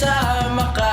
mawalay ka.